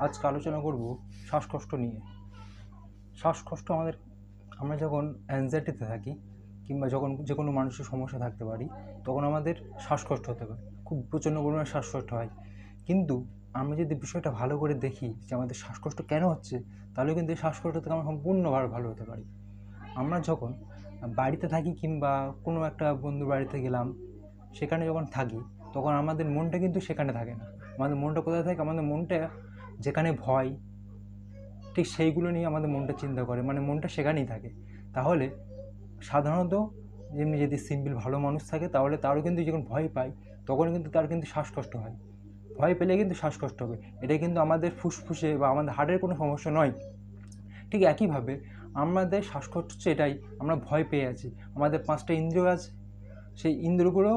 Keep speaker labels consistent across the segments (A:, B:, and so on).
A: আজকে আলোচনা করব শ্বাসকষ্ট নিয়ে। শ্বাসকষ্ট আমাদের, আমরা যখন অ্যাংজাইটিতে থাকি কিংবা যখন যে কোনো মানুষের সমস্যা থাকতে পারি, তখন আমাদের শ্বাসকষ্ট হতে পারে। খুব প্রচণ্ড পরিমাণে শ্বাসকষ্ট হয়। কিন্তু আমরা যদি বিষয়টা ভালো করে দেখি যে আমাদের শ্বাসকষ্ট কেন হচ্ছে তাহলে কিন্তু এই শ্বাসকষ্ট থেকে আমরা সম্পূর্ণভাবে ভালো হতে পারি। আমরা যখন বাড়িতে থাকি কিংবা কোনো একটা বন্ধুর বাড়িতে গেলাম, সেখানে যখন থাকি, তখন আমাদের মনটা কিন্তু সেখানে থাকে না। আমাদের মনটা কোথায় থাকে? আমাদের মনটা যেখানে ভয়, ঠিক সেইগুলো নিয়ে আমাদের মনটা চিন্তা করে মানে মনটা সেখানেই থাকে। তাহলে সাধারণত যেমনি যদি সিম্পল ভালো মানুষ থাকে, তাহলে তারও কিন্তু যখন ভয় পায়, তখন কিন্তু তার কিন্তু শ্বাসকষ্ট হয়। ভয় পেলে কিন্তু শ্বাসকষ্ট হবে। এটা কিন্তু আমাদের ফুসফুসে বা আমাদের হার্টের কোনো সমস্যা নয়। ঠিক একইভাবে আমাদের শ্বাসকষ্ট হচ্ছে এটাই, আমরা ভয় পেয়ে আছি। আমাদের পাঁচটা ইন্দ্রিয় আছে, সেই ইন্দ্রগুলো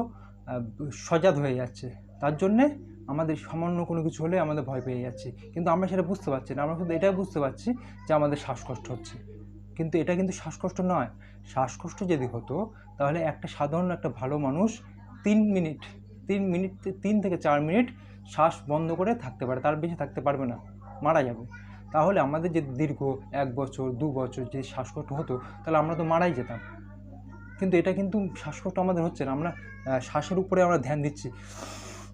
A: সজাগ হয়ে যাচ্ছে। তার জন্যে আমাদের সামান্য কোনো কিছু হলে আমাদের ভয় পেয়ে যাচ্ছে। কিন্তু আমরা সেটা বুঝতে পারছি না। আমরা শুধু এটাই বুঝতে পারছি যে আমাদের শ্বাসকষ্ট হচ্ছে। কিন্তু এটা কিন্তু শ্বাসকষ্ট নয়। শ্বাসকষ্ট যদি হতো, তাহলে একটা সাধারণ একটা ভালো মানুষ তিন মিনিট তিন মিনিট, তিন থেকে চার মিনিট শ্বাস বন্ধ করে থাকতে পারে। তার বেশি থাকতে পারবে না। মারা যাবে। তাহলে আমাদের যে দীর্ঘ এক বছর, দু বছর যে শ্বাসকষ্ট হতো, তাহলে আমরা তো মারাই যেতাম। কিন্তু এটা কিন্তু শ্বাসকষ্ট আমাদের হচ্ছে না। আমরা শ্বাসের উপরে আমরা ধ্যান দিচ্ছি।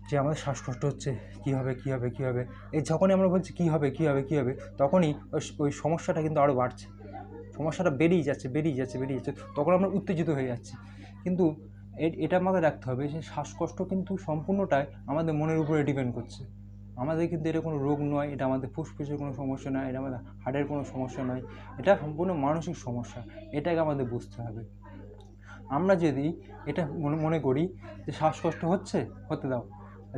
A: যে আমাদের শ্বাসকষ্ট হচ্ছে, কী হবে কী হবে কী হবে? এই যখনই আমরা বলছি কী হবে কী হবে কী হবে, তখনই ওই সমস্যাটা কিন্তু আরও বাড়ছে। সমস্যাটা বেড়েই যাচ্ছে, বেরিয়ে যাচ্ছে বেরিয়ে যাচ্ছে, তখন আমরা উত্তেজিত হয়ে যাচ্ছি। কিন্তু এটা আমাদের রাখতে হবে যে শ্বাসকষ্ট কিন্তু সম্পূর্ণটাই আমাদের মনের উপরে ডিপেন্ড করছে। আমাদের কিন্তু এটা কোনো রোগ নয়, এটা আমাদের ফুসফুসের কোনো সমস্যা নয়, এটা আমাদের হার্টের কোনো সমস্যা নয়, এটা সম্পূর্ণ মানসিক সমস্যা, এটাকে আমাদের বুঝতে হবে। আমরা যদি এটা মনে মনে করি যে শ্বাসকষ্ট হচ্ছে, হতে দাও।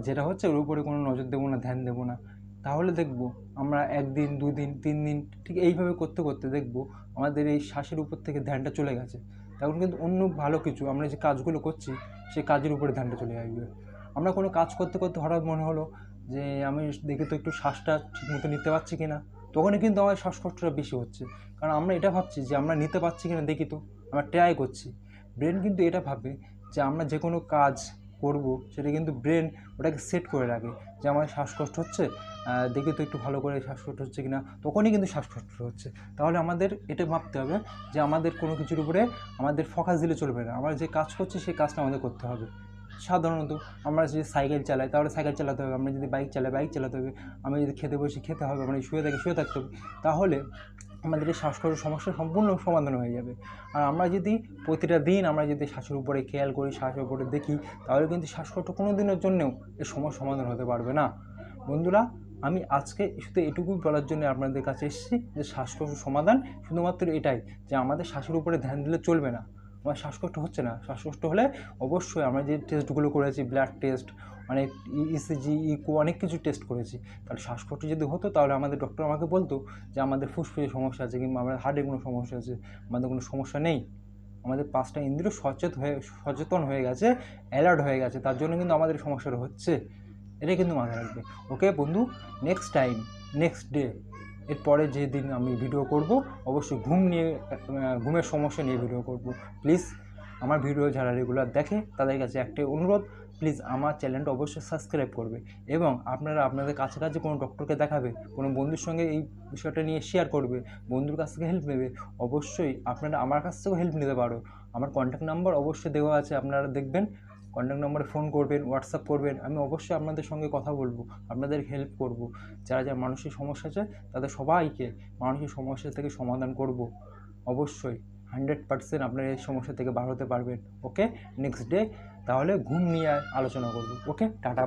A: যেটা হচ্ছে ওর উপরে কোনো নজর দেবো না, ধ্যান দেবো না। তাহলে দেখব আমরা একদিন, দুদিন, তিন দিন ঠিক এইভাবে করতে করতে দেখব আমাদের এই শ্বাসের উপর থেকে ধ্যানটা চলে গেছে। তখন কিন্তু অন্য ভালো কিছু, আমরা যে কাজগুলো করছি সেই কাজের উপরে ধ্যানটা চলে আসবে। আমরা কোনো কাজ করতে করতে হঠাৎ মনে হলো যে আমি দেখে তো একটু শ্বাসটা ঠিকমতো নিতে পারছি কি না তখনই কিন্তু আমার শ্বাসকষ্টটা বেশি হচ্ছে। কারণ আমরা এটা ভাবছি যে আমরা নিতে পারছি কি না দেখি তো, আমরা ট্রাই করছি। ব্রেন কিন্তু এটা ভাবে যে আমরা যে কোনো কাজ করব, সেটা কিন্তু ব্রেন ওটাকে সেট করে রাখে যে আমার শ্বাসকষ্ট হচ্ছে দেখি তো একটু ভালো করে শ্বাসকষ্ট হচ্ছে কিনা, তখনই কিন্তু শ্বাসকষ্ট হচ্ছে। তাহলে আমাদের এটা ভাবতে হবে যে আমাদের কোনো কিছুর উপরে আমাদের ফোকাস দিলে চলবে না। আমরা যে কাজ করছি, সেই কাজটা আমাদের করতে হবে। সাধারণত আমরা যদি সাইকেল চালাই, তাহলে সাইকেল চালাতে হবে। আমরা যদি বাইক চালাই বাইক চালাতে হবে। আমরা যদি খেতে বসি, খেতে হবে। আমরা শুয়ে থাকি, শুয়ে থাকতে হবে। তাহলে আমাদের এই শ্বাসকষ্টের সমস্যা সম্পূর্ণ সমাধান হয়ে যাবে। আর আমরা যদি প্রতিটা দিন আমরা যদি শ্বাসের উপরে খেয়াল করি, শ্বাসের উপরে দেখি, তাহলে কিন্তু শ্বাসকষ্ট কোনো দিনের জন্যেও এই সমস্যার সমাধান হতে পারবে না। বন্ধুরা, আমি আজকে শুধু এটুকুই বলার জন্য আপনাদের কাছে এসেছি যে শ্বাসকষ্ট সমাধান শুধুমাত্র এটাই, যে আমাদের শ্বাসের উপরে ধ্যান দিলে চলবে না। আমার শ্বাসকষ্ট হচ্ছে না। শ্বাসকষ্ট হলে অবশ্যই আমরা যে টেস্টগুলো করেছি ব্লাড টেস্ট অনেক ইসিজি ইকো অনেক কিছু টেস্ট করেছি। তাহলে শ্বাসকষ্ট যদি হতো, তাহলে আমাদের ডক্টর আমাকে বলতো যে, আমাদের ফুসফুসে সমস্যা আছে, কিংবা আমাদের হার্টে কোনো সমস্যা আছে, আমাদের কোনো সমস্যা নেই। আমাদের পাঁচটা ইন্দ্রিয় সচেত হয়ে, সচেতন হয়ে গেছে অ্যালার্ট হয়ে গেছে, তার জন্য কিন্তু আমাদের সমস্যাটা হচ্ছে। এটাই কিন্তু মাথায় রাখবে। ওকে বন্ধু নেক্সট টাইম নেক্সট ডে এরপরে যেদিন আমি ভিডিও করব, অবশ্যই ঘুম নিয়ে ঘুমের সমস্যা নিয়ে ভিডিও করব। প্লিজ আমার ভিডিও যারা রেগুলার দেখে, তাদের কাছে একটাই অনুরোধ প্লিজ আমার চ্যানেলটা অবশ্যই সাবস্ক্রাইব করবে এবং আপনারা আপনাদের কাছাকাছি কোনো ডক্টরকে দেখাবে, কোনো বন্ধুর সঙ্গে এই বিষয়টা নিয়ে শেয়ার করবে, বন্ধুর কাছ থেকে হেল্প নেবে, অবশ্যই আপনারা আমার কাছ থেকেও হেল্প নিতে পারো। আমার কন্ট্যাক্ট নাম্বার অবশ্যই দেওয়া আছে, আপনারা দেখবেন কন্ট্যাক্ট নাম্বারে ফোন করবেন হোয়াটসঅ্যাপ করবেন, আমি অবশ্যই আপনাদের সঙ্গে কথা বলব, আপনাদের হেল্প করব। যারা যারা মানসিক সমস্যা আছে, তাদের সবাইকে মানসিক সমস্যা থেকে সমাধান করব। অবশ্যই হান্ড্রেড পার্সেন্ট আপনারা এই সমস্যা থেকে বার হতে পারবেন ওকে নেক্সট ডে তাহলে ঘুম নিয়ে আলোচনা করব। ওকে টাটা